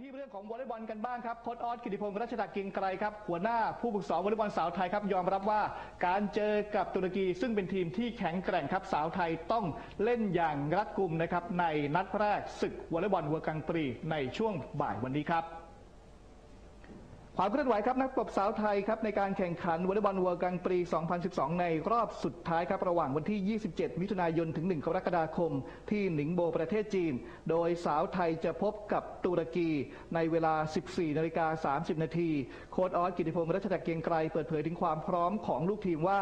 ที่เรื่องของวอลเลย์บอลกันบ้างครับโค้ชออสกิติพงศ์รัชดากิงไกรครับหัวหน้าผู้ฝึกสอนวอลเลย์บอลสาวไทยครับยอมรับว่าการเจอกับตุรกีซึ่งเป็นทีมที่แข็งแกร่งครับสาวไทยต้องเล่นอย่างรัดกุมนะครับในนัดแรกศึกวอลเลย์บอลเวอร์กังปรีในช่วงบ่ายวันนี้ครับ ความเคลื่อนไหวครับนักตบสาวไทยครับในการแข่งขันวอลเลย์บอลเวิร์กังปรี2012 ในรอบสุดท้ายครับระหว่างวันที่ 27 มิถุนายนถึง 1 กรกฎาคม ที่หนิงโบประเทศจีน โดยสาวไทยจะพบกับตุรกีในเวลา 14 นาฬิกา 30 นาที โค้ชออสกิติพงศ์รัชดาเกียงไกรเปิดเผยถึงความพร้อมของลูกทีมว่า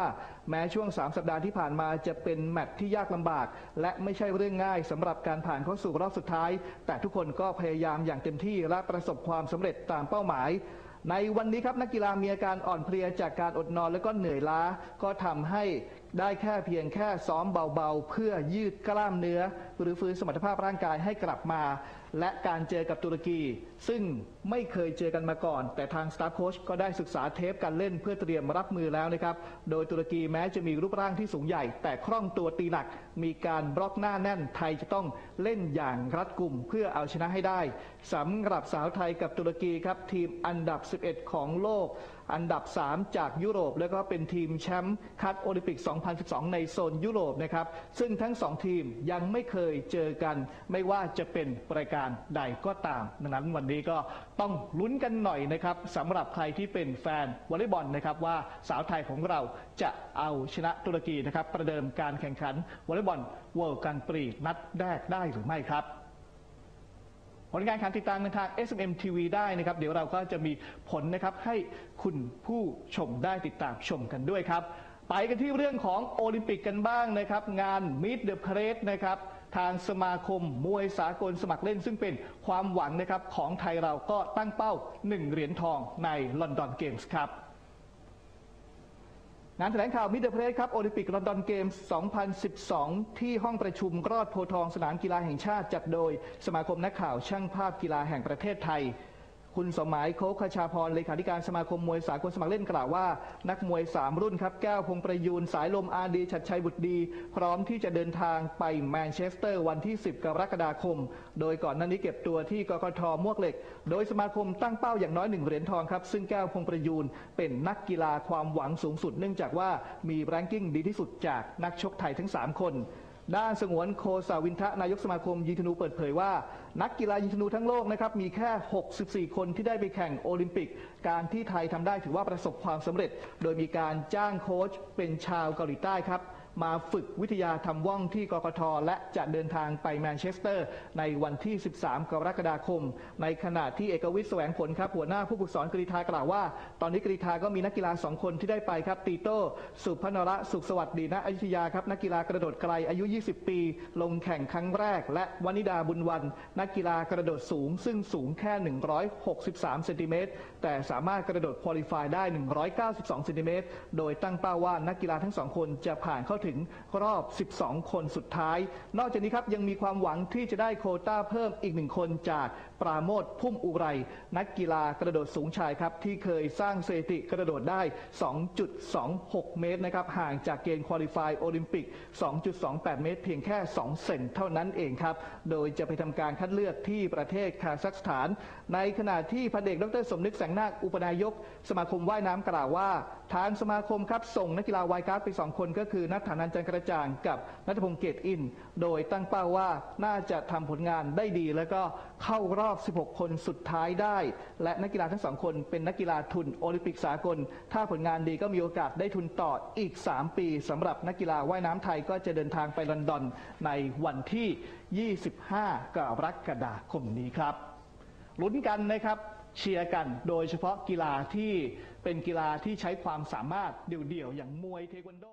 แม้ช่วง 3 สัปดาห์ที่ผ่านมาจะเป็นแมตช์ที่ยากลำบาก และไม่ใช่เรื่องง่ายสำหรับการผ่านเข้าสู่รอบสุดท้าย แต่ทุกคนก็พยายามอย่างเต็มที่และประสบความสำเร็จตามเป้าหมาย ในวันนี้ครับนักกีฬามีอาการอ่อนเพลียจากการอดนอนและก็เหนื่อยล้าก็ทำให้ ได้แค่เพียงแค่ซ้อมเบาๆ เพื่อยืดกล้ามเนื้อ หรือฟื้นสมรรถภาพร่างกายให้กลับมา และการเจอกับตุรกี ซึ่งไม่เคยเจอกันมาก่อน แต่ทางสตาฟโค้ชก็ได้ศึกษาเทปการเล่นเพื่อเตรียมรับมือแล้วนะครับ โดยตุรกีแม้จะมีรูปร่างที่สูงใหญ่ แต่คล่องตัวตีหนัก มีการบล็อกหน้าแน่นไทยจะต้องเล่นอย่างรัดกุมเพื่อเอาชนะให้ได้สำหรับสาวไทยกับตุรกีครับทีมอันดับ 11 ของโลก อันดับ 3 จากยุโรป แล้วก็เป็นทีมแชมป์คัดโอลิมปิก2012 ในโซนยุโรปนะครับ ซึ่งทั้ง2ทีมยังไม่เคยเจอกัน ไม่ว่าจะเป็นรายการใดก็ตาม ดังนั้นวันนี้ก็ต้องลุ้นกันหน่อยนะครับสำหรับใครที่เป็นแฟนวอลเลย์บอลนะครับว่าสาวไทยของเราจะเอาชนะตุรกีนะครับ ประเดิมการแข่งขันวอลเลย์บอลเวิลด์กันปรีนัดแรกได้หรือไม่ครับผลการแข่งติดตามกันทาง SMM TV ได้นะครับ เดี๋ยวเราก็จะมีผลนะครับให้คุณผู้ชมได้ติดตามชมกันด้วยครับ ไปกันที่เรื่องของโอลิมปิกกันบ้างนะครับ งาน Meet the Press นะครับทางสมาคมมวยสากลสมัครเล่น ซึ่งเป็นความหวังนะครับของไทยเราก็ตั้งเป้า 1 เหรียญทองในลอนดอนเกมส์ครับงานแถลงข่าวมิเดอร์เพลสครับโอลิมปิกลอนดอนเกมส์ 2012 ที่ห้องประชุมรอดโพทองสนามกีฬาแห่งชาติจัดโดย สมาคมนักข่าวช่างภาพกีฬาแห่งประเทศไทย คุณสมหมายโคกขชาพรเลขาธิการสมาคมมวยสากลสมัครเล่นกล่าวว่า นักมวย 3 รุ่นครับแก้วพงประยูนสายลมอาดีชัดชัยบุตรดี พร้อมที่จะเดินทางไปแมนเชสเตอร์วันที่ 10 กรกฎาคม โดยก่อนหน้านี้เก็บตัวที่กกทมวกเหล็ก โดยสมาคมตั้งเป้าอย่างน้อยหนึ่งเหรียญทองครับซึ่งแก้วพงประยูนเป็นนักกีฬาความหวังสูงสุด เนื่องจากว่ามีแรงกิ้งดีที่สุดจากนักชกไทยทั้ง 3 คน ด้านสงวนโคสาวินทะนายกสมาคมยิงธนูเปิดเผยว่า นักกีฬายิงธนูทั้งโลกนะครับมีแค่ 64 คนที่ได้ไปแข่งโอลิมปิก การที่ไทยทำได้ถือว่าประสบความสำเร็จ โดยมีการจ้างโค้ชเป็นชาวเกาหลีใต้ครับ มาฝึกวิทยาทำว่องที่กกทและจะเดินทางไปแมนเชสเตอร์ ในวันที่ 13 กรกฎาคม ในขณะที่เอกวิทย์แสวงผลครับหัวหน้าผู้ฝึกสอนกรีธากล่าวว่า ตอนนี้กรีธาก็มีนักกีฬา 2 คนที่ได้ไปครับตีโต้สุพนระสุขสวัสดีณอยุธยาครับนักกีฬากระโดดไกลอายุ 20 ปี ลงแข่งครั้งแรก และวนิดาบุญวัน นักกีฬากระโดดสูง ซึ่งสูงแค่ 163 เซนติเมตรแต่สามารถกระโดดควอลิฟายได้ 192 เซนติเมตรโดยตั้งเป้าว่านักกีฬาทั้งสองคนจะผ่านเข้าถึงรอบ 12 คนสุดท้าย นอกจากนี้ครับยังมีความหวังที่จะได้โคต้าเพิ่มอีกหนึ่งคนจากปราโมทพุ่มอุไร นักกีฬากระโดดสูงชายครับที่เคยสร้างสถิติกระโดดได้ 2.26 เมตรนะครับห่างจากเกณฑ์ควอลิฟายโอลิมปิก 2.28 เมตร เพียงแค่ 2 เซนเท่านั้นเองครับ โดยจะไปทำการคัดเลือกที่ประเทศคาซัคสถาน ในขณะที่พันเอกดรสมนึกแสงนาคอุปนายก สมาคมว่ายน้ำกล่าวว่า ทางสมาคมครับส่งนักกีฬาวายการ์ดไป 2 คนก็คือนัทานันจันทร์กระจ่างกับนัทพงศ์เกตอิน โดยตั้งเป้าว่าน่าจะทำผลงานได้ดี แล้วก็เข้ารอบ 16 คนสุดท้ายได้ และนักกีฬาทั้งสองคนเป็นนักกีฬาทุนโอลิมปิกสากล ถ้าผลงานดีก็มีโอกาสได้ทุนต่ออีก 3 ปีสำหรับนักกีฬาว่ายน้ำไทยก็จะเดินทางไปลอนดอนในวันที่ 25 กรกฎาคมนี้ครับลุ้นกันนะครับเชียร์กัน โดยเฉพาะกีฬาที่เป็นกีฬาที่ใช้ความสามารถเดี่ยวๆ อย่างมวยเทควันโด